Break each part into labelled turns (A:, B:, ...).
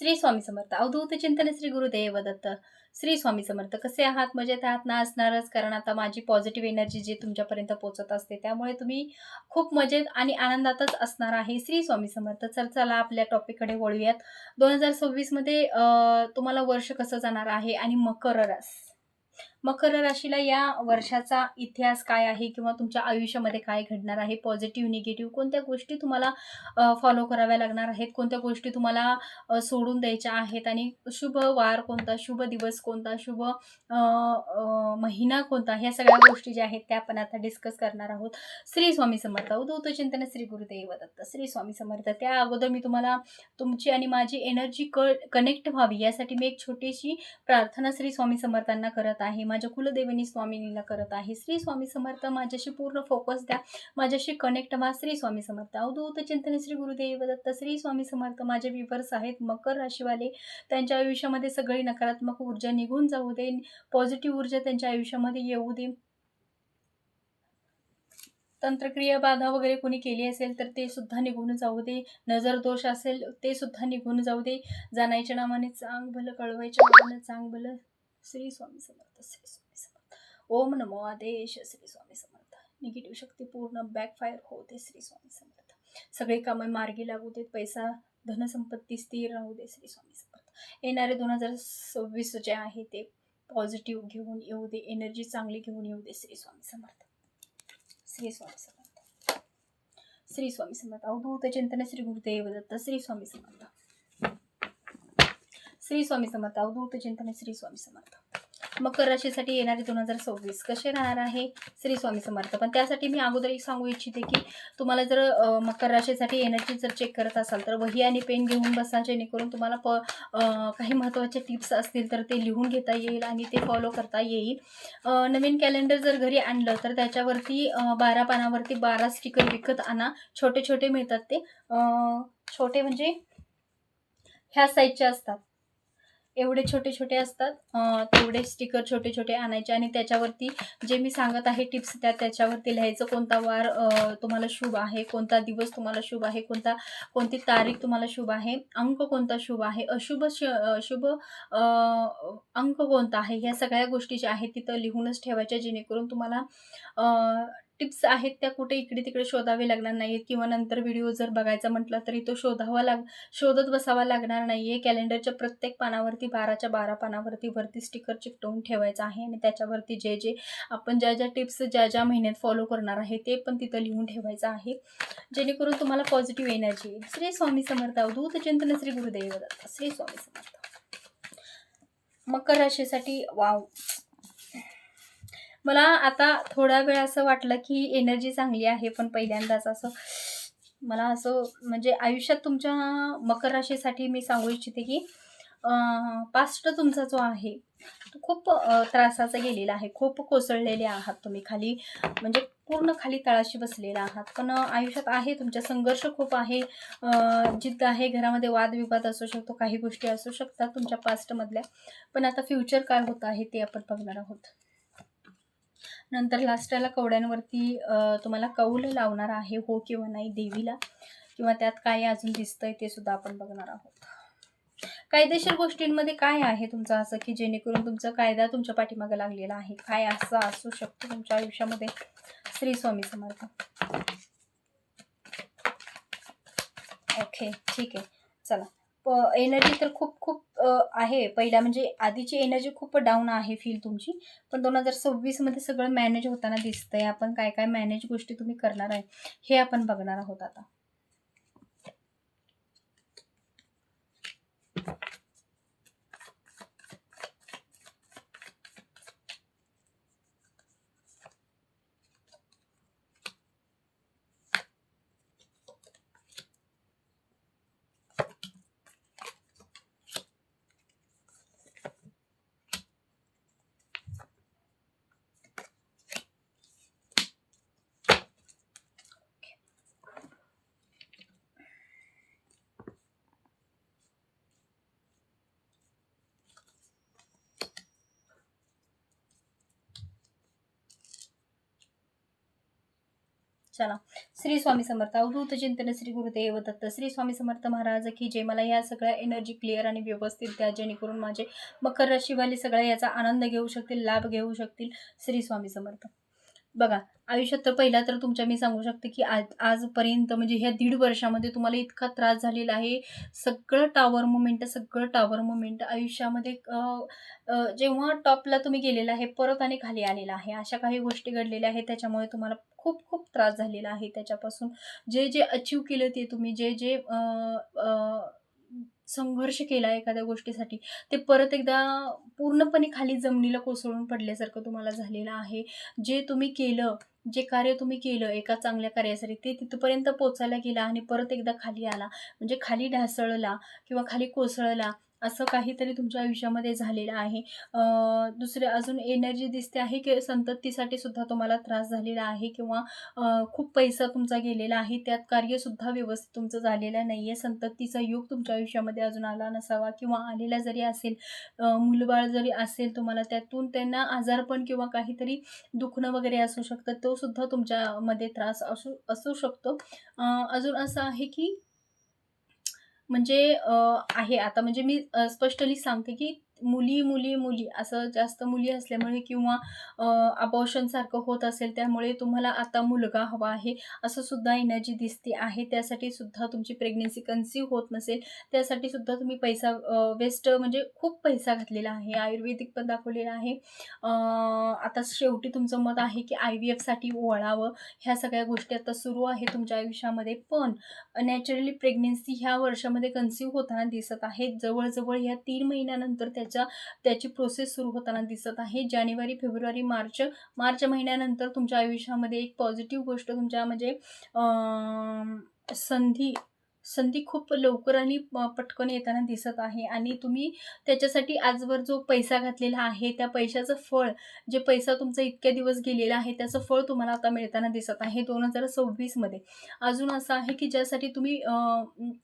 A: श्री स्वामी समर्थ. अवधूत चिंतन श्री गुरुदेव दत्त श्री स्वामी समर्थ कसे आहात? मजेत आहात? ना असणारच? कारण आता माझी पॉझिटिव्ह एनर्जी जी तुमच्यापर्यंत पोहोचत असते त्यामुळे तुम्ही खूप मजेत आणि आनंदातच असणार आहे. श्री स्वामी समर्थ चल चला आपल्या टॉपिककडे वळूयात. दोन हजार सव्वीसमध्ये तुम्हाला वर्ष कसं जाणार आहे? आणि मकर रास. मकर राशीला या वर्षाचा इतिहास काय आहे किंवा तुमच्या आयुष्यामध्ये काय घडणार आहे? पॉझिटिव्ह निगेटिव्ह कोणत्या गोष्टी तुम्हाला फॉलो कराव्या लागणार आहेत? कोणत्या गोष्टी तुम्हाला सोडून द्यायच्या आहेत? आणि शुभ वार कोणता शुभ दिवस कोणता शुभ महिना कोणता? ह्या सगळ्या गोष्टी ज्या आहेत त्या आपण आता डिस्कस करणार आहोत. श्री स्वामी समर्थ उदूत श्री गुरुदेव दत्त श्री स्वामी समर्थ त्या अगोदर मी तुम्हाला तुमची आणि माझी एनर्जी क कनेक्ट व्हावी यासाठी मी एक छोटीशी प्रार्थना श्री स्वामी समर्थांना करत आहे. माझ्या कुलदेविनी स्वामिनीला करत आहे. श्री स्वामी समर्थ माझ्याशी पूर्ण फोकस द्या. माझ्याशी कनेक्ट व्हा. श्री स्वामी समर्थ अवधूत चिंतन श्री गुरुदेव दत्त श्री स्वामी समर्थ माझे विवर्स आहेत मकर राशीवाले. त्यांच्या आयुष्यामध्ये सगळी नकारात्मक ऊर्जा निघून जाऊ दे. पॉझिटिव्ह ऊर्जा त्यांच्या आयुष्यामध्ये येऊ दे. तंत्रक्रिया बाधा वगैरे कोणी केली असेल तर ते सुद्धा निघून जाऊ दे. नजर दोष असेल ते सुद्धा निघून जाऊ दे. जाणायच्या नावाने चांग भलं कळवायच्या नावाने चांग भलं. श्री स्वामी समर्थ श्री स्वामी समर्थ ओम नमो आदेश श्री स्वामी समर्थ निगेटिव्ह शक्ती पूर्ण बॅकफायर होते श्री स्वामी समर्थ सगळे कामं मार्गी लागू देत पैसा धनसंपत्ती स्थिर राहू दे श्री स्वामी समर्थ येणारे दोन हजार सव्वीस जे आहे ते पॉझिटिव्ह घेऊन येऊ दे एनर्जी चांगली घेऊन येऊ दे श्री स्वामी समर्थ श्री स्वामी समर्थ श्री स्वामी समर्थ अवधूत चिंतन श्री गुरुदेव दत्त श्री स्वामी समर्थ श्री स्वामी समर्थ अवधूत चिंतन श्री स्वामी समर्थ. मकर राशीसाठी येणारे दोन हजार सव्वीस कसे राहणार आहे? श्री स्वामी समर्थ. पण त्यासाठी मी अगोदर एक सांगू इच्छिते की तुम्हाला जर मकर राशीसाठी एनर्जी जर चेक करत असाल तर वही आणि पेन घेऊन बसा जेणेकरून तुम्हाला प काही महत्त्वाचे टिप्स असतील तर ते लिहून घेता येईल आणि ते फॉलो करता येईल. नवीन कॅलेंडर जर घरी आणलं तर त्याच्यावरती बारा पानावरती बारा स्टिकर विकत आणा. छोटे छोटे मिळतात ते. छोटे म्हणजे ह्या साईजचे असतात. एवढे छोटे छोटे असतात तेवढे स्टिकर छोटे छोटे आणायचे आणि त्याच्यावरती जे मी सांगत आहे टिप्स त्या त्याच्यावरती लिहायचं कोणता वार तुम्हाला शुभ आहे कोणता दिवस तुम्हाला शुभ आहे कोणता कोणती तारीख तुम्हाला शुभ आहे अंक कोणता शुभ आहे अशुभ श शुभ अंक कोणता आहे ह्या सगळ्या गोष्टी ज्या आहेत तिथं लिहूनच ठेवायच्या जेणेकरून तुम्हाला टिप्स आहेत त्या कुठे इकडे तिकडे शोधावे लागणार नाहीत किंवा नंतर व्हिडिओ जर बघायचा म्हटलं तरी तो शोधावा लाग शोधत बसावा लागणार नाही आहे कॅलेंडरच्या प्रत्येक पानावरती बाराच्या बारा पानावरती वरती स्टिकर चिकटवून ठेवायचं आहे. आणि त्याच्यावरती जे जे आपण ज्या ज्या टिप्स ज्या ज्या महिन्यात फॉलो करणार आहे ते पण तिथं लिहून ठेवायचं आहे. जेणेकरून तुम्हाला पॉझिटिव्ह एनर्जी येईल. श्री स्वामी समर्थ अवधूत चिंतन श्री गुरुदेव दत्त. श्री स्वामी समर्थ मकर राशीसाठी वाव मला आता थोडा वेळ असं वाटलं की एनर्जी चांगली आहे पण पहिल्यांदाच असं मला असं म्हणजे आयुष्यात तुमच्या मकर राशीसाठी मी सांगू इच्छिते की पास्ट तुमचा जो आहे तो खूप त्रासाचा गेलेला आहे. खूप कोसळलेले आहात तुम्ही. खाली म्हणजे पूर्ण खाली तळाशी बसलेला आहात. पण आयुष्यात आहे तुमच्या संघर्ष खूप आहे. जिद्द आहे घरामध्ये वादविवाद असू शकतो काही गोष्टी असू शकतात तुमच्या पास्टमधल्या पण आता फ्युचर काय होतं आहे ते आपण बघणार आहोत. नंतर लास्टला कवड्यांवरती तुम्हाला कौल लावणार आहे हो किंवा नाही देवीला किंवा त्यात काय अजून दिसतंय ते सुद्धा आपण बघणार आहोत. कायदेशीर गोष्टींमध्ये काय आहे तुमचं असं की जेणेकरून तुमचा कायदा तुमच्या पाठीमागे लागलेला आहे? काय असं असू शकतो तुमच्या आयुष्यामध्ये? श्री स्वामी समर्थ. ओके ठीक आहे. चला. एनर्जी तर खूप खूप आहे. पहिला म्हणजे आधीची एनर्जी खूप डाऊन आहे फील तुमची. पण दोन हजार सव्वीसमध्ये सगळं मॅनेज होताना दिसतंय. आपण काय काय मॅनेज गोष्टी तुम्ही करणार आहे हे आपण बघणार आहोत आता. चला. श्री स्वामी समर्थ अवधूत चिंतन श्री गुरुदेव दत्त श्री स्वामी समर्थ महाराज की जे मला या सगळ्या एनर्जी क्लिअर आणि व्यवस्थित द्या जेणेकरून माझे मकर राशीवाले सगळ्या याचा आनंद घेऊ शकतील लाभ घेऊ शकतील. श्री स्वामी समर्थ. बघा आयुष्यात तर पहिला तर तुमच्या मी सांगू शकते की आज आजपर्यंत म्हणजे ह्या दीड वर्षामध्ये तुम्हाला इतका त्रास झालेला आहे. सगळं टावर मुमेंट सगळं टावर मुमेंट आयुष्यामध्ये जेव्हा टॉपला तुम्ही गेलेला आहे परत आणि खाली आलेला आहे. अशा काही गोष्टी घडलेल्या आहेत त्याच्यामुळे तुम्हाला खूप खूप त्रास झालेला आहे त्याच्यापासून. जे जे अचीव केलं ते तुम्ही जे जे आ, आ, संघर्ष केला एखाद्या गोष्टीसाठी ते परत एकदा पूर्णपणे खाली जमिनीला कोसळून पडल्यासारखं तुम्हाला झालेलं आहे. जे तुम्ही केलं जे कार्य तुम्ही केलं एका चांगल्या कार्यासाठी ते तिथपर्यंत पोचायला गेला आणि परत एकदा खाली आला. म्हणजे खाली ढासळला किंवा खाली कोसळला असं काहीतरी तुमच्या आयुष्यामध्ये झालेलं आहे. दुसरे अजून एनर्जी दिसते आहे की संततीसाठी सुद्धा तुम्हाला त्रास झालेला आहे किंवा खूप पैसा तुमचा गेलेला आहे त्यात कार्यसुद्धा व्यवस्थित तुमचं झालेलं नाही आहे संततीचा योग तुमच्या आयुष्यामध्ये अजून आला नसावा किंवा आलेला जरी असेल मूलबाळ मुलबाळ जरी असेल तुम्हाला त्यातून त्यांना आजारपण किंवा काहीतरी दुखणं वगैरे असू शकतं तो सुद्धा तुमच्यामध्ये त्रास असू असू शकतो. अजून असं आहे की म्हणजे आहे. आता म्हणजे मी स्पष्टली सांगते की मुली मुली मुली असं जास्त मुली असल्यामुळे किंवा अबॉर्शनसारखं होत असेल त्यामुळे तुम्हाला आता मुलगा हवा आहे असं सुद्धा एनर्जी दिसते आहे. त्यासाठी सुद्धा तुमची प्रेग्नेन्सी कन्सीव होत नसेल त्यासाठी सुद्धा तुम्ही पैसा वेस्ट म्हणजे खूप पैसा घातलेला आहे. आयुर्वेदिक पण दाखवलेला आहे. आता शेवटी तुमचं मत आहे की आय व्ही एफसाठी वळावं. ह्या सगळ्या गोष्टी आता सुरू आहे तुमच्या आयुष्यामध्ये. पण नॅचरली प्रेग्नेन्सी ह्या वर्षामध्ये कन्सिव्ह होताना दिसत आहे जवळजवळ ह्या तीन महिन्यानंतर त्या त्याची प्रोसेस सुरू होताना दिसत आहे. जानेवारी फेब्रुवारी मार्च मार्च महिन्यानंतर तुमच्या आयुष्यामध्ये एक पॉझिटिव्ह गोष्ट तुमच्या म्हणजे संधी संधी खूप लवकर आणि प- पटकन येताना दिसत आहे. आणि तुम्ही त्याच्यासाठी आजवर जो पैसा घातलेला आहे त्या पैशाचं फळ जे पैसा तुमचा इतक्या दिवस गेलेला आहे त्याचं फळ तुम्हाला आता मिळताना दिसत आहे दोन हजार सव्वीसमध्ये अजून असं आहे की ज्यासाठी तुम्ही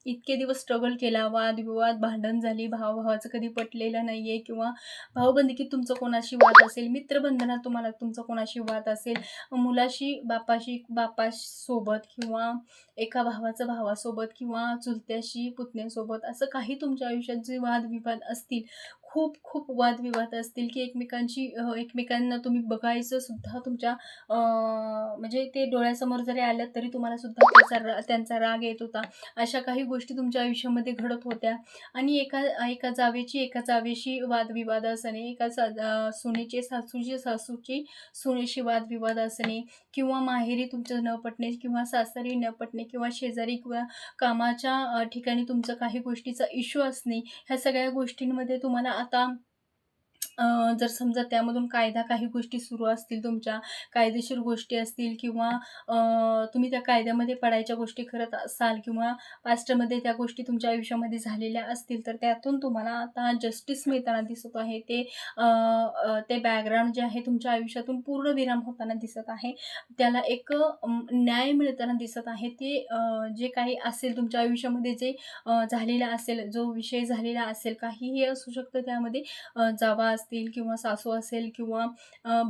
A: इतके दिवस स्ट्रगल केला वाद विवाद भांडण झाली भावाभावाचं कधी पटलेलं नाही आहे किंवा भावबंदकीत तुमचं कोणाशी वाद असेल मित्रबंधनात तुम्हाला तुमचं कोणाशी वाद असेल मुलाशी बापाशी बापासोबत किंवा एका भावाचं भावासोबत किंवा चुलत्याशी पुतण्यासोबत असं काही तुमच्या आयुष्यात जे वादविवाद असतील खूप खूप वादविवाद असतील की एकमेकांची एकमेकांना तुम्ही बघायचं सुद्धा तुमच्या म्हणजे ते डोळ्यासमोर जरी आलं तरी तुम्हाला सुद्धा त्याचा रा त्यांचा राग येत होता. अशा काही गोष्टी तुमच्या आयुष्यामध्ये घडत होत्या. आणि एका एका जावेची एका जावेशी वादविवाद असणे एका सा सुनेचे सासूची सासूची सुनेशी वादविवाद असणे किंवा माहेरी तुमचं न पटणे किंवा सासरी न पटणे किंवा शेजारी किंवा कामाच्या ठिकाणी तुमचं काही गोष्टीचा इश्यू असणे ह्या सगळ्या गोष्टींमध्ये तुम्हाला आता अ, जर समजा त्यामधून कायदा काही गोष्टी सुरू असतील तुमच्या कायदेशीर गोष्टी असतील किंवा तुम्ही त्या कायद्यामध्ये पडायच्या गोष्टी करत असाल किंवा पास्टमध्ये त्या गोष्टी तुमच्या आयुष्यामध्ये झालेल्या असतील तर त्यातून तुम्हाला आता जस्टिस मिळताना दिसत आहे. ते ते बॅकग्राऊंड जे आहे तुमच्या आयुष्यातून पूर्ण विराम होताना दिसत आहे. त्याला एक न्याय मिळताना दिसत आहे. ते जे काही असेल तुमच्या आयुष्यामध्ये जे झालेलं असेल जो विषय झालेला असेल काहीही असू शकतं त्यामध्ये जावा असतील किंवा सासू असेल किंवा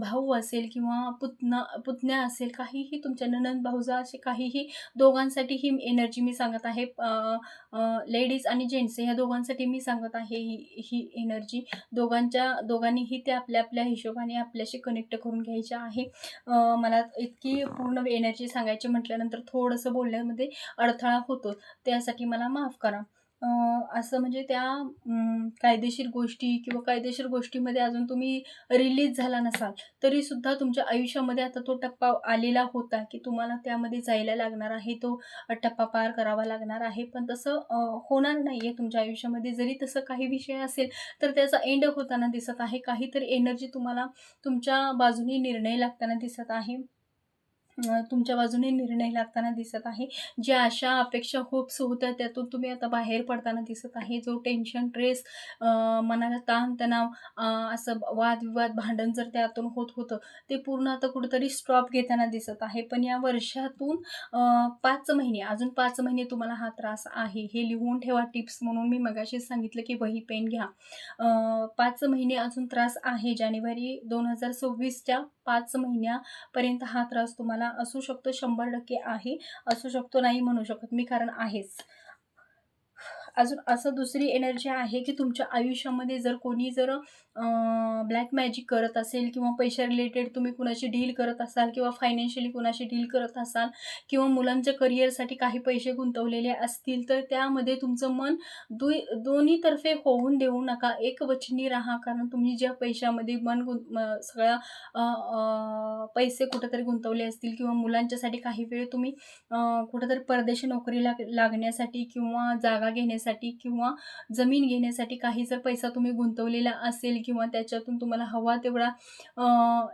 A: भाऊ असेल किंवा पुतना पुतण्या असेल काहीही तुमच्या ननंद भाऊजा असे काहीही दोघांसाठी ही एनर्जी मी सांगत आहे. लेडीज आणि जेंट्स ह्या दोघांसाठी मी सांगत आहे ही ही एनर्जी दोघांच्या दोघांनीही ते आपल्या आपल्या हिशोबाने आपल्याशी कनेक्ट करून घ्यायचे आहे. मला इतकी पूर्ण एनर्जी सांगायची म्हटल्यानंतर थोडंसं बोलण्यामध्ये अडथळा होतो. त्यासाठी मला माफ करा. असं म्हणजे त्या कायदेशीर गोष्टी किंवा कायदेशीर गोष्टीमध्ये अजून तुम्ही रिलीज झाला नसाल तरीसुद्धा तुमच्या आयुष्यामध्ये आता तो टप्पा आलेला होता की तुम्हाला त्यामध्ये जायला लागणार आहे तो टप्पा पार करावा लागणार आहे. पण तसं अ, होणार नाही आहे तुमच्या आयुष्यामध्ये. जरी तसं काही विषय असेल तर त्याचा एंड होताना दिसत आहे. काहीतरी एनर्जी तुम्हाला तुमच्या बाजूने निर्णय लागताना दिसत आहे. तुमच्या बाजूने निर्णय लागताना दिसत आहे. ज्या अशा अपेक्षा होप्स होत्या त्यातून तुम्ही आता बाहेर पडताना दिसत आहे. जो टेन्शन ट्रेस मनाला ताणतणाव असं वादविवाद भांडण जर त्यातून होत होतं ते पूर्ण आता कुठंतरी स्टॉप घेताना दिसत आहे. पण या वर्षातून पाच महिने अजून पाच महिने तुम्हाला हा त्रास आहे. हे लिहून ठेवा टिप्स म्हणून मी मगाशी सांगितलं की वही पेन घ्या. पाच महिने अजून त्रास आहे. जानेवारी दोन हजार सव्वीसच्या पाच महिन्यापर्यंत हा त्रास तुम्हाला असू शकतो शंभर टक्के आहे असू शकतो नाही म्हणू शकत मी कारण आहेच. अजून असं दुसरी एनर्जी आहे की तुमच्या आयुष्यामध्ये जर कोणी जर ब्लॅक मॅजिक करत असेल किंवा पैशा रिलेटेड तुम्ही कुणाशी डील करत असाल किंवा फायनान्शियली कुणाशी डील करत असाल किंवा मुलांच्या करिअरसाठी काही पैसे गुंतवलेले असतील तर त्यामध्ये तुमचं मन दु दोन्हीतर्फे होऊन देऊ नका. एक वचनी राहा कारण तुम्ही ज्या पैशामध्ये मन गुं सगळ्या पैसे कुठंतरी गुंतवले असतील किंवा मुलांच्यासाठी काही वेळ तुम्ही कुठंतरी परदेशी नोकरी लाग लागण्यासाठी किंवा जागा घेण्यासाठी किंवा जमीन घेण्यासाठी काही जर पैसा तुम्ही गुंतवलेला असेल किंवा त्याच्यातून तुम्हाला हवा तेवढा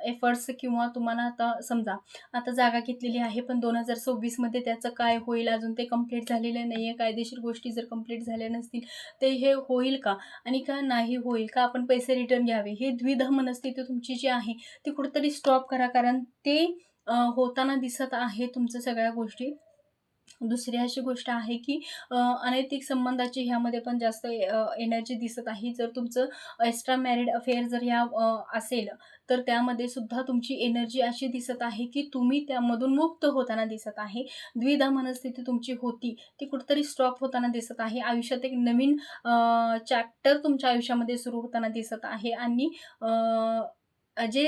A: एफर्ट्स किंवा तुम्हाला आता समजा आता जागा घेतलेली आहे पण दोन हजार सव्वीसमध्ये त्याचं काय होईल? अजून ते कंप्लीट झालेलं नाही आहे कायदेशीर गोष्टी जर कंप्लीट झाल्या नसतील ते हे होईल का? आणि का नाही होईल? का आपण पैसे रिटर्न घ्यावे? हे द्विधा मनस्थिती तुमची जी आहे ती कुठेतरी स्टॉप करा. कारण ते होताना दिसत आहे तुमचं सगळ्या गोष्टी. दुसरी अशी गोष्ट आहे की अनैतिक संबंधाची ह्यामध्ये पण जास्त एनर्जी दिसत आहे. जर तुमचं एक्स्ट्रा मॅरिड अफेअर जर ह्या असेल तर त्यामध्ये सुद्धा तुमची एनर्जी अशी दिसत आहे की तुम्ही त्यामधून मुक्त होताना दिसत आहे. द्विधा मनस्थिती तुमची होती ती कुठेतरी स्टॉप होताना दिसत आहे. आयुष्यात एक नवीन चॅप्टर तुमच्या आयुष्यामध्ये सुरू होताना दिसत आहे. आणि जे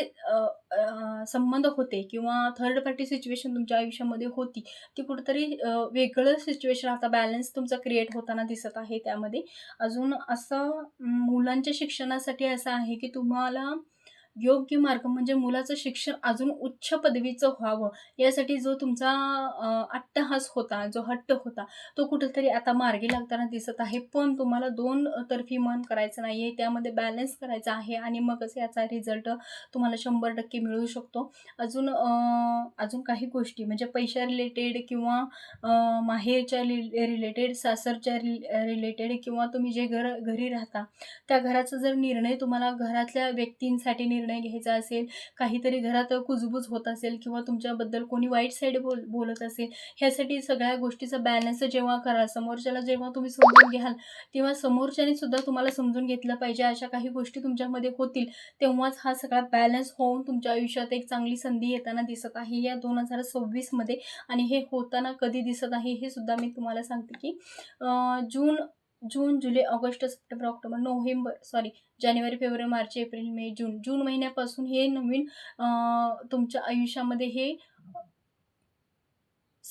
A: संबंध होते किंवा थर्ड पार्टी सिच्युएशन तुमच्या आयुष्यामध्ये होती ती कुठंतरी वेगळं सिच्युएशन आता बॅलन्स तुमचा क्रिएट होताना दिसत आहे त्यामध्ये. अजून असं मुलांच्या शिक्षणासाठी असं आहे की तुम्हाला योग्य मार्ग म्हणजे मुलाचं शिक्षण अजून उच्च पदवीचं व्हावं. यासाठी जो तुमचा अट्टहास होता जो हट्ट होता तो कुठेतरी आता मार्गी लागताना दिसत आहे. पण तुम्हाला दोन तर्फी मन करायचं नाही आहे त्यामध्ये बॅलन्स करायचा आहे आणि मगच याचा रिझल्ट तुम्हाला शंभर टक्के मिळू शकतो. अजून अजून काही गोष्टी म्हणजे पैशा रिलेटेड किंवा माहेरच्या माहेरच्या रिलेटेड सासरच्या रिलेटेड किंवा तुम्ही जे घर घरी राहता त्या घराचा जर निर्णय तुम्हाला घरातल्या व्यक्तींसाठी निर्णय निर्णय घ्यायचा असेल काहीतरी घरात कुजबूज होत असेल किंवा तुमच्याबद्दल कोणी वाईट साईड बोल बोलत असेल ह्यासाठी सगळ्या गोष्टीचा बॅलन्स जेव्हा कराल समोरच्याला जेव्हा तुम्ही समजून घ्याल तेव्हा समोरच्याने सुद्धा तुम्हाला समजून घेतलं पाहिजे अशा काही गोष्टी तुमच्यामध्ये होतील तेव्हाच हा सगळा बॅलन्स होऊन तुमच्या आयुष्यात एक चांगली संधी येताना दिसत आहे. या दोन हजार सव्वीसमध्ये आणि हे होताना कधी दिसत आहे हे सुद्धा मी तुम्हाला सांगते की जून जून जुलै ऑगस्ट सप्टेंबर ऑक्टोबर नोव्हेंबर सॉरी जानेवारी फेब्रुवारी मार्च एप्रिल मे जून. जून महिन्यापासून हे नवीन तुमच्या आयुष्यामध्ये हे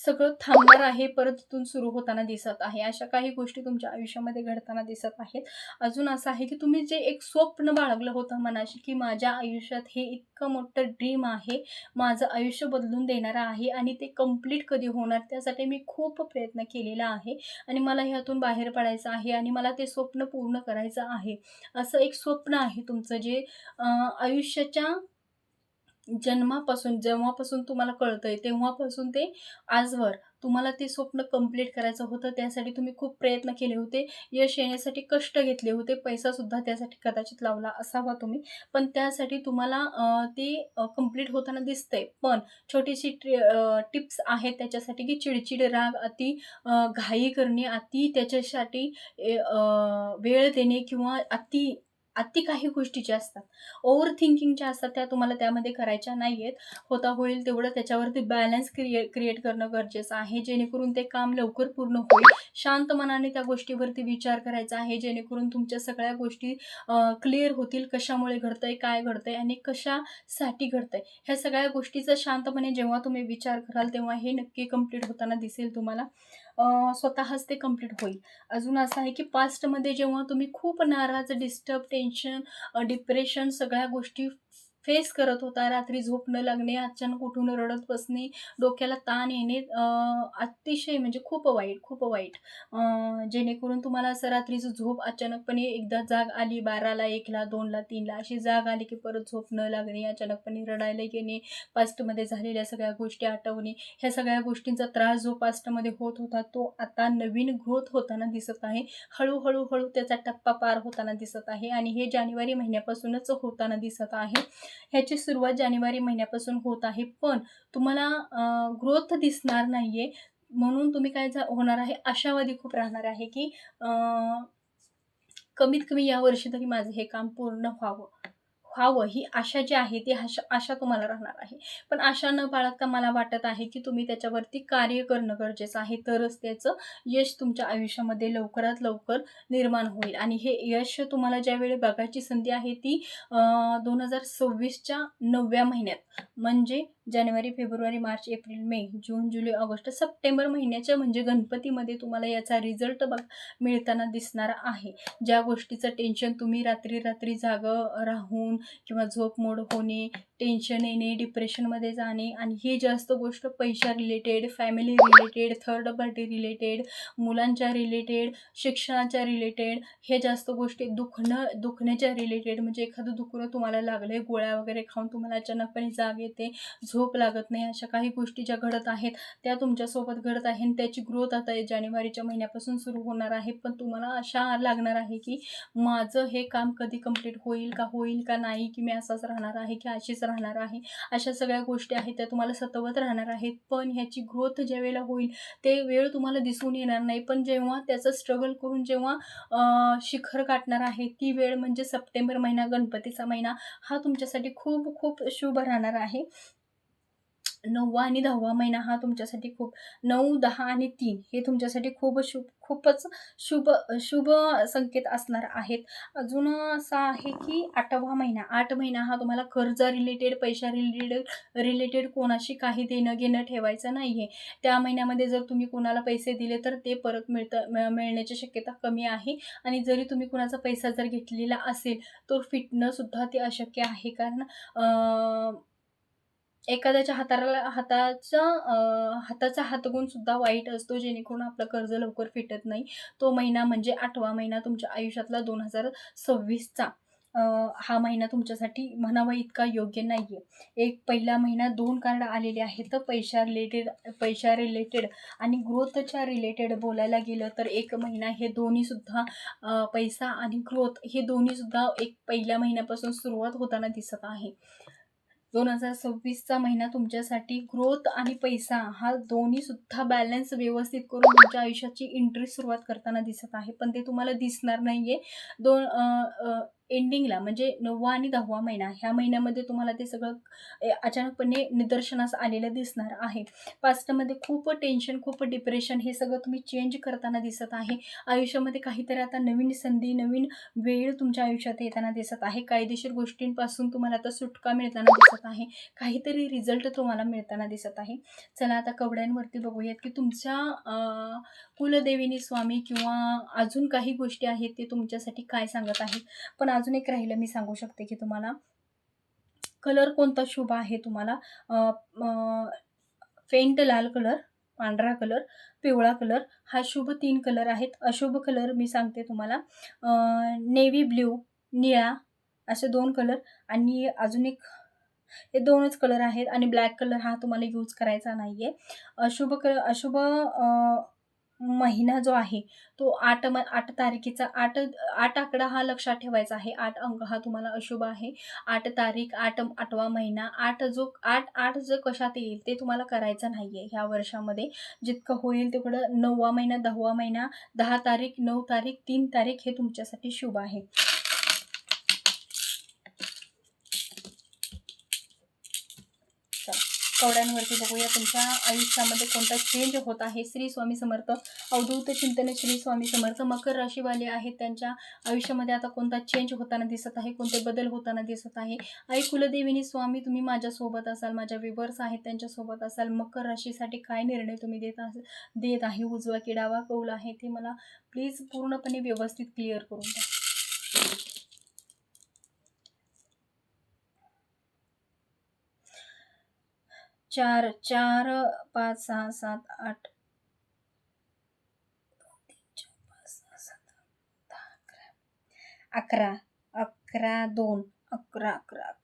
A: सगळं थांबणार आहे परत तिथून सुरू होताना दिसत आहे. अशा काही गोष्टी तुमच्या आयुष्यामध्ये घडताना दिसत आहेत. अजून असं आहे की तुम्ही जे एक स्वप्न बाळगलं होतं मनाशी की माझ्या आयुष्यात हे इतकं मोठं ड्रीम आहे माझं आयुष्य बदलून देणारं आहे आणि ते कंप्लीट कधी होणार त्यासाठी मी खूप प्रयत्न केलेला आहे आणि मला ह्यातून बाहेर पडायचं आहे आणि मला ते स्वप्न पूर्ण करायचं आहे. असं एक स्वप्न आहे तुमचं जे आयुष्याच्या जन्मापासून जेव्हापासून तुम्हाला कळतंय तेव्हापासून ते आजवर तुम्हाला ते स्वप्न कंप्लीट करायचं होतं त्यासाठी तुम्ही खूप प्रयत्न केले होते. यश येण्यासाठी कष्ट घेतले होते. पैसासुद्धा त्यासाठी कदाचित लावला असावा तुम्ही. पण त्यासाठी तुम्हाला ते कंप्लीट होताना दिसतंय. पण छोटीशी टिप्स आहेत त्याच्यासाठी की चिडचिड राग अति घाई करणे अति त्याच्यासाठी ए, वेळ देणे किंवा अति अति काही गोष्टी ज्या असतात ओव्हर थिंकिंगच्या असतात त्या तुम्हाला त्यामध्ये करायच्या नाही आहेत होता होईल तेवढं त्याच्यावरती बॅलन्स क्रिए क्रिएट करणं गरजेचं आहे. जेणेकरून ते काम लवकर पूर्ण होईल. शांत मनाने त्या गोष्टीवरती विचार करायचा आहे. जेणेकरून तुमच्या सगळ्या गोष्टी क्लिअर होतील. कशामुळे घडतंय काय घडतंय आणि कशासाठी घडतंय. ह्या सगळ्या गोष्टीचा शांतपणे जेव्हा तुम्ही विचार कराल तेव्हा हे नक्की कंप्लीट होताना दिसेल तुम्हाला. स्वतःच ते कंप्लीट होईल. अजून असं आहे की पास्टमध्ये जेव्हा तुम्ही खूप नाराज डिस्टर्ब टेन्शन डिप्रेशन सगळ्या गोष्टी फेस करत होता. रात्री झोप न लागणे अचानक उठून रडत बसणे डोक्याला ताण येणे अतिशय म्हणजे खूप वाईट खूप वाईट. जेणेकरून तुम्हाला असं रात्रीचं झोप अचानकपणे एकदा जाग आली बाराला एकला दोनला तीनला अशी जाग आली की परत झोप न लागणे अचानकपणे रडायला येणे पास्टमध्ये झालेल्या सगळ्या गोष्टी आठवणे ह्या सगळ्या गोष्टींचा त्रास जो पास्टमध्ये होत होता तो आता नवीन ग्रोथ होताना दिसत आहे. हळूहळू हळू त्याचा टप्पा पार होताना दिसत आहे आणि हे जानेवारी महिन्यापासूनच होताना दिसत आहे. ह्याची सुरुवात जानेवारी महिन्यापासून होत आहे. पण तुम्हाला ग्रोथ दिसणार नाही आहे म्हणून तुम्ही काय झा होणार आहे आशावादी खूप राहणार आहे की अं, कमीत कमी या वर्षी तरी माझं हे काम पूर्ण व्हावं. व्हावं ही आशा जी आहे ती आशा आशा तुम्हाला राहणार आहे. पण आशा न बाळगता मला वाटत आहे की तुम्ही त्याच्यावरती कार्य करणं गरजेचं आहे. तरच त्याचं यश तुमच्या आयुष्यामध्ये लवकरात लवकर निर्माण होईल. आणि हे यश तुम्हाला ज्यावेळी बघायची संधी आहे ती दोन हजार सव्वीसच्या नवव्या महिन्यात. म्हणजे जानेवारी फेब्रुवारी मार्च एप्रिल मे जून जुलै ऑगस्ट सप्टेंबर महिन्याच्या म्हणजे गणपतीमध्ये तुम्हाला याचा रिझल्ट बघ मिळताना दिसणार आहे. ज्या गोष्टीचं टेन्शन तुम्ही रात्री रात्री जाग राहून किंवा झोप मोड होणे टेन्शन येणे डिप्रेशनमध्ये जाणे आणि ही जास्त गोष्ट पैशा related family related third party related मुलांच्या रिलेटेड शिक्षणाच्या रिलेटेड हे जास्त गोष्टी दुखणं दुखण्याच्या रिलेटेड म्हणजे एखादं दुखणं तुम्हाला लागलं आहे गोळ्या वगैरे खाऊन तुम्हाला अचानकपणे जाग येते झोप लागत नाही. अशा काही गोष्टी ज्या घडत आहेत त्या तुमच्यासोबत घडत आहे आणि त्याची ग्रोथ आता जानेवारीच्या महिन्यापासून सुरू होणार आहे. पण तुम्हाला अशा लागणार आहे की माझं हे काम कधी कंप्लीट होईल का होईल का नाही की मी असाच राहणार आहे की अशीच राहणार आहे. अशा सगळ्या गोष्टी आहेत त्या तुम्हाला सतवत राहणार आहेत. पण ह्याची ग्रोथ ज्या वेळेला होईल ते वेळ तुम्हाला दिसून येणार नाही. पण जेव्हा त्याचं स्ट्रगल करून जेव्हा शिखर गाठणार आहे ती वेळ म्हणजे सप्टेंबर महिना गणपतीचा महिना हा तुमच्यासाठी खूप खूप शुभ राहणार आहे. नववा आणि दहावा महिना हा तुमच्यासाठी खूप नऊ दहा आणि तीन हे तुमच्यासाठी खूप शुभ खूपच शुभ शुभ संकेत असणार आहेत. अजून असा आहे की आठवा महिना आठ महिना हा तुम्हाला कर्ज रिलेटेड पैशा रिलेटेड रिलेटेड कोणाशी काही देणं घेणं ठेवायचं नाही आहे त्या महिन्यामध्ये जर तुम्ही कोणाला पैसे दिले तर ते परत मिळतं मिळण्याची शक्यता कमी आहे. आणि जरी तुम्ही कोणाचा पैसा जर घेतलेला असेल तर फिटणंसुद्धा ते अशक्य आहे. कारण एखाद्याच्या हाताला हाताचा हाताचा हातगुण सुद्धा वाईट असतो जेणेकरून आपलं कर्ज लवकर फिटत नाही. तो महिना म्हणजे आठवा महिना तुमच्या आयुष्यातला दोन हजार सव्वीसचा हा महिना तुमच्यासाठी म्हणावा इतका योग्य नाही आहे एक पहिला महिना दोन कार्ड आलेले आहेत पैशा रिलेटेड पैशा रिलेटेड आणि ग्रोथच्या रिलेटेड बोलायला गेलं तर एक महिना हे दोन्हीसुद्धा पैसा आणि ग्रोथ हे दोन्हीसुद्धा एक पहिल्या महिन्यापासून सुरुवात होताना दिसत आहे. दोन हजार सव्वीसचा महिना तुमच्यासाठी ग्रोथ आणि पैसा हा दोन्ही सुद्धा बॅलन्स व्यवस्थित करून तुमच्या आयुष्याची एंट्री सुरुवात करताना दिसत आहे. पण ते तुम्हाला दिसणार नाही आहे दोन एंडिंगला म्हणजे नववा आणि दहावा महिना ह्या महिन्यामध्ये तुम्हाला ते सगळं अचानकपणे निदर्शनास आलेलं दिसणार आहे. पास्टमध्ये खूप टेन्शन खूप डिप्रेशन हे सगळं तुम्ही चेंज करताना दिसत आहे. आयुष्यामध्ये काहीतरी आता नवीन संधी नवीन वेळ तुमच्या आयुष्यात येताना दिसत आहे. कायदेशीर गोष्टींपासून तुम्हाला आता सुटका मिळताना दिसत आहे. काहीतरी रिझल्ट तुम्हाला मिळताना दिसत आहे. चला आता कवड्यांवरती बघूयात की तुमच्या कुलदेवीनी स्वामी किंवा अजून काही गोष्टी आहेत ते तुमच्यासाठी काय सांगत आहेत. पण अजून एक राहिलं मी सांगू शकते की तुम्हाला. कलर कोणता शुभ आहे तुम्हाला? फेंट लाल कलर पांढरा कलर पिवळा कलर हा शुभ तीन कलर आहेत. अशुभ कलर मी सांगते तुम्हाला. नेव्ही ब्ल्यू निळा असे दोन कलर आणि अजून एक हे दोनच कलर आहेत आणि ब्लॅक कलर हा तुम्हाला यूज करायचा नाही आहे अशुभ कलर अशुभ महिना जो आहे तो आठ म आठ तारखेचा आठ आठ आकडा हा लक्षात ठेवायचा आहे. आठ अंक हा तुम्हाला अशुभ आहे. आठ तारीख आठ आठवा महिना आठ जो आठ आठ जो कशात येईल ते तुम्हाला करायचं नाही आहे ह्या वर्षामध्ये. जितकं होईल तिकडं नववा महिना दहावा महिना दहा तारीख नऊ तारीख तीन तारीख हे तुमच्यासाठी शुभ आहे. कवड्यांवरती बघूया. तुमच्या आयुष्यामध्ये कोणता चेंज होत आहे? श्री स्वामी समर्थ अवधूत चिंतन श्री स्वामी समर्थ मकर राशीवाले आहेत. त्यांच्या आयुष्यामध्ये आता कोणता चेंज होताना दिसत आहे? कोणते बदल होताना दिसत आहे? आई कुलदेवीनी स्वामी तुम्ही माझ्यासोबत असाल माझ्या विवर्स आहेत त्यांच्यासोबत असाल. मकर राशीसाठी काय निर्णय तुम्ही देत अस देत आहे? उजवा की डावा कौल आहे. ते मला प्लीज पूर्णपणे व्यवस्थित क्लिअर करून द्या. चार चार पाच सहा सात आठ. अकरा. अकरा दोन अकरा अकरा अकरा अकरा.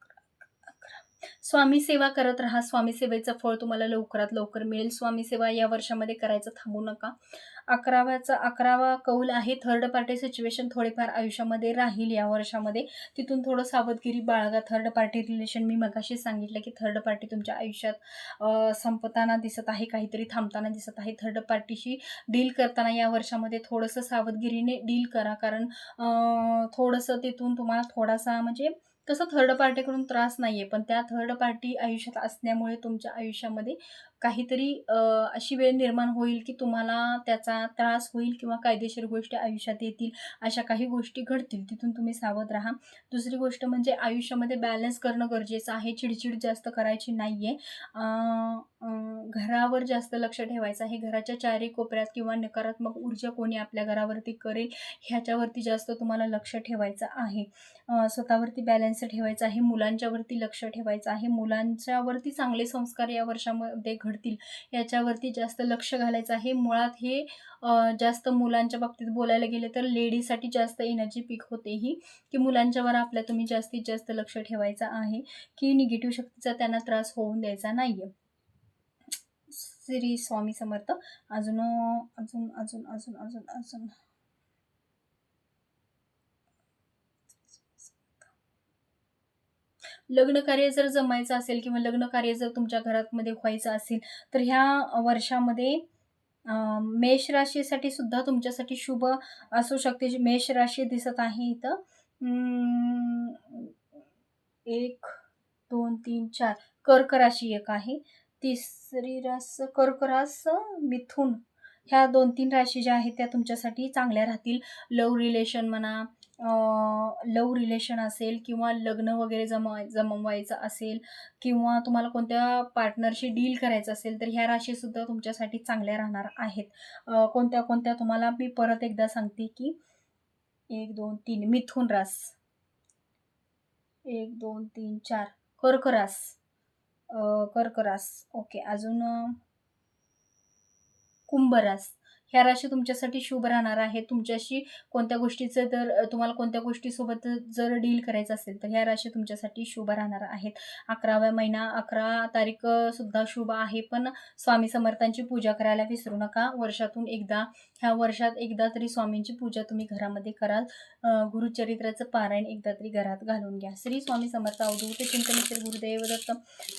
A: स्वामी सेवा करत राहा. स्वामी सेवेचं फळ तुम्हाला लवकरात लवकर मिळेल. स्वामी सेवा या वर्षामध्ये करायचं थांबू नका. अकराव्याचा अकरावा कौल आहे. थर्ड पार्टी सिच्युएशन थोडेफार आयुष्यामध्ये राहील या वर्षामध्ये. तिथून थोडं सावधगिरी बाळगा. थर्ड पार्टी रिलेशन मी मगाशी सांगितलं की थर्ड पार्टी तुमच्या आयुष्यात संपताना दिसत आहे. काहीतरी थांबताना दिसत आहे. थर्ड पार्टीशी डील करताना या वर्षामध्ये थोडंसं सावधगिरीने डील करा. कारण थोडंसं तिथून तुम्हाला थोडासा म्हणजे तसं थर्ड पार्टीकडून त्रास नाही आहे पण त्या थर्ड पार्टी आयुष्यात असल्यामुळे तुमच्या आयुष्यामध्ये काहीतरी अशी वेळ निर्माण होईल की तुम्हाला त्याचा त्रास होईल किंवा कायदेशीर गोष्टी आयुष्यात येतील अशा काही गोष्टी घडतील तिथून तुम्ही सावध राहा. दुसरी गोष्ट म्हणजे आयुष्यामध्ये बॅलन्स करणं गरजेचं आहे चिडचिड जास्त करायची नाही आहे घरावर जास्त लक्ष ठेवायचं आहे. घराच्या चारी कोपऱ्यात किंवा नकारात्मक ऊर्जा कोणी आपल्या घरावरती करेल ह्याच्यावरती जास्त तुम्हाला लक्ष ठेवायचं आहे. स्वतःवरती बॅलन्स ठेवायचं आहे मुलांच्यावरती लक्ष ठेवायचं आहे. मुलांच्यावरती चांगले संस्कार या वर्षामध्ये घड घडतील याच्यावरती जास्त लक्ष घालायचं आहे. मुळात हे जास्त मुलांच्या बाबतीत बोलायला गेले तर लेडीजसाठी जास्त एनर्जी पीक होते ही की मुलांच्यावर आपल्या तुम्ही जास्तीत जास्त लक्ष ठेवायचं आहे की निगेटिव्ह शक्तीचा त्यांना त्रास होऊन द्यायचा नाही आहे श्री स्वामी समर्थ. अजून अजून अजून अजून अजून अजून. लग्न कार्य जर जमायचं असेल किंवा लग्न कार्य जर तुमच्या घरामध्ये व्हायचं असेल तर ह्या वर्षामध्ये मेष राशीसाठी सुद्धा तुमच्यासाठी शुभ असू शकते. मेष राशी दिसत आहे इथं एक दोन तीन चार कर्क राशी एक आहे. तिसरी रास कर्क रास मिथुन. ह्या दोन तीन राशी ज्या आहेत त्या तुमच्यासाठी चांगल्या राहतील. लव रिलेशन म्हणा लव रिलेशन असेल किंवा लग्न वगैरे जमा जमवायचं असेल किंवा तुम्हाला कोणत्या पार्टनरशी डील करायचं असेल तर ह्या राशीसुद्धा तुमच्यासाठी चांगल्या राहणार आहेत. कोणत्या कोणत्या तुम्हाला मी परत एकदा सांगते की एक दोन तीन मिथुन रास. एक दोन तीन चार कर्क रास. कर्क रास. ओके अजून कुंभरास ह्या राशी तुमच्यासाठी शुभ राहणार आहे. तुमच्याशी कोणत्या गोष्टीचं जर तुम्हाला कोणत्या गोष्टीसोबत जर डील करायचं असेल तर ह्या राशी तुमच्यासाठी शुभ राहणार आहेत. अकराव्या महिना अकरा तारीख सुद्धा शुभ आहे पण स्वामी समर्थांची पूजा करायला विसरू नका. वर्षातून एकदा ह्या वर्षात एकदा तरी स्वामींची पूजा तुम्ही घरामध्ये कराल. गुरुचरित्राचं पारायण एकदा तरी घरात घालून घ्या. श्री स्वामी समर्थ अवधूत चिंतन श्री गुरुदेव दत्त.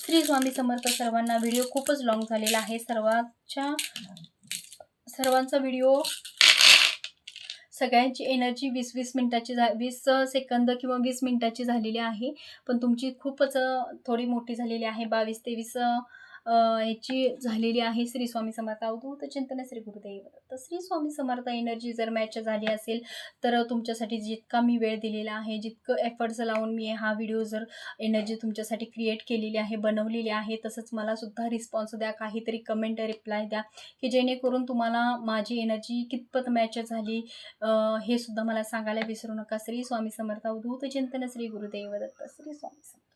A: श्री स्वामी समर्थ सर्वांना व्हिडिओ खूपच लॉंग झालेला आहे. सर्वांच्या सर्वांचा व्हिडिओ सगळ्यांची एनर्जी वीस वीस मिनटाची झा वीस सेकंद किंवा वीस मिनटाची झालेली आहे. पण तुमची खूपच थोडी मोठी झालेली आहे. बावीस तेवीस याची झालेली आहे श्री स्वामी समर्थ अवधूत चिंतन श्री गुरुदेव. तर श्री स्वामी समर्थ एनर्जी जर मॅच झाली असेल तर तुमच्यासाठी जितका मी वेळ दिलेला आहे जितकं एफर्ट्स लावून मी हा व्हिडिओ जर एनर्जी तुमच्यासाठी क्रिएट केलेली आहे बनवलेली आहे तसंच मला सुद्धा रिस्पॉन्स द्या काहीतरी कमेंट रिप्लाय द्या की जेणेकरून तुम्हाला माझी एनर्जी कितपत मॅच झाली हे सुद्धा मला सांगायला विसरू नका. श्री स्वामी समर्थ अवधूत चिंतन श्री गुरुदेव. दत्त श्री स्वामी समर्थ.